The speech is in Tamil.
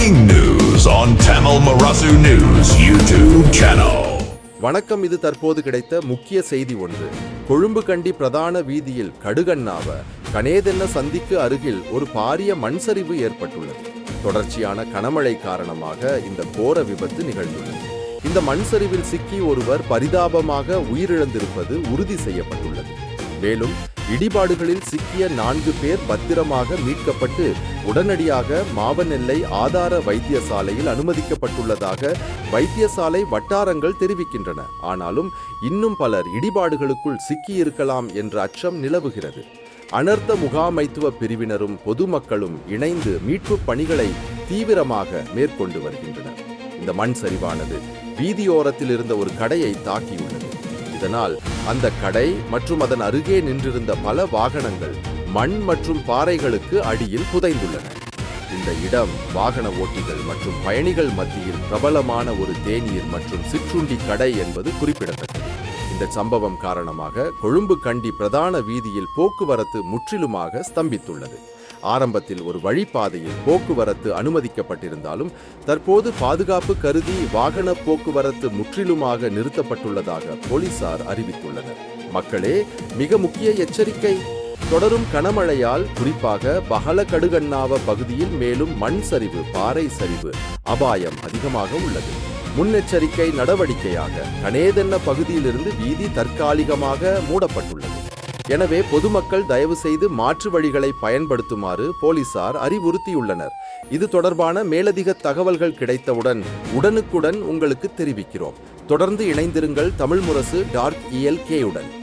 Breaking news on Tamil Marasu News YouTube channel. வணக்கம் இது தற்போது கிடைத்த முக்கிய செய்தி ஒன்று. கொழும்பு கண்டி பிரதான வீதியில் கடுகண்ணாவ கணேதென்ன சந்திக்கு அருகில் ஒரு பாரிய மண் சரிவு ஏற்பட்டுள்ளது. தொடர்ச்சியான கனமழை காரணமாக இந்த கோர விபத்து நிகழ்ந்துள்ளது. இந்த மண் சரிவில் சிக்கி ஒருவர் பரிதாபமாக உயிரிழந்திருப்பது உறுதி செய்யப்பட்டுள்ளது. மேலும் இடிபாடுகளில் சிக்கிய நான்கு பேர் பத்திரமாக மீட்கப்பட்டு உடனடியாக மாவனெல்லை ஆதார வைத்தியசாலையில் அனுமதிக்கப்பட்டுள்ளதாக வைத்தியசாலை வட்டாரங்கள் தெரிவிக்கின்றன. ஆனாலும் இன்னும் பலர் இடிபாடுகளுக்குள் சிக்கியிருக்கலாம் என்ற அச்சம் நிலவுகிறது. அனர்த்த முகாமைத்துவ பிரிவினரும் பொதுமக்களும் இணைந்து மீட்புப் பணிகளை தீவிரமாக மேற்கொண்டு வருகின்றனர். இந்த மண் சரிவானது வீதியோரத்தில் இருந்த ஒரு கடையை தாக்கியுள்ளது. இதனால் அந்த கடை மற்றும் அதன் அருகே நின்றிருந்த பல வாகனங்கள் மண் மற்றும் பாறைகளுக்கு அடியில் புதைந்துள்ளன. இந்த இடம் வாகன ஓட்டிகள் மற்றும் பயணிகள் மத்தியில் பிரபலமான ஒரு தேநீர் மற்றும் சிற்றுண்டி கடை என்பது குறிப்பிடத்தக்கது. இந்த சம்பவம் காரணமாக கொழும்பு கண்டி பிரதான வீதியில் போக்குவரத்து முற்றிலுமாக ஸ்தம்பித்துள்ளது. ஆரம்பத்தில் ஒரு வழிப்பாதையில் போக்குவரத்து அனுமதிக்கப்பட்டிருந்தாலும் தற்போது பாதுகாப்பு கருதி வாகன போக்குவரத்து முற்றிலுமாக நிறுத்தப்பட்டுள்ளதாக போலீசார் அறிவித்துள்ளனர். மக்களே மிக முக்கிய எச்சரிக்கை. தொடரும் கனமழையால் குறிப்பாக பகல கடுகண்ணாவ பகுதியில் மேலும் மண் சரிவு பாறை சரிவு அபாயம் அதிகமாக உள்ளது. முன்னெச்சரிக்கை நடவடிக்கையாக கணேதென்ன பகுதியிலிருந்து வீதி தற்காலிகமாக மூடப்பட்டுள்ளது. எனவே பொதுமக்கள் தயவு செய்து மாற்று வழிகளை பயன்படுத்துமாறு போலீசார் அறிவுறுத்தியுள்ளனர். இது தொடர்பான மேலதிக தகவல்கள் கிடைத்தவுடன் உடனுக்குடன் உங்களுக்கு தெரிவிக்கிறோம். தொடர்ந்து இணைந்திருங்கள் தமிழ் முரசு டார்க் இஎல்கேயுடன்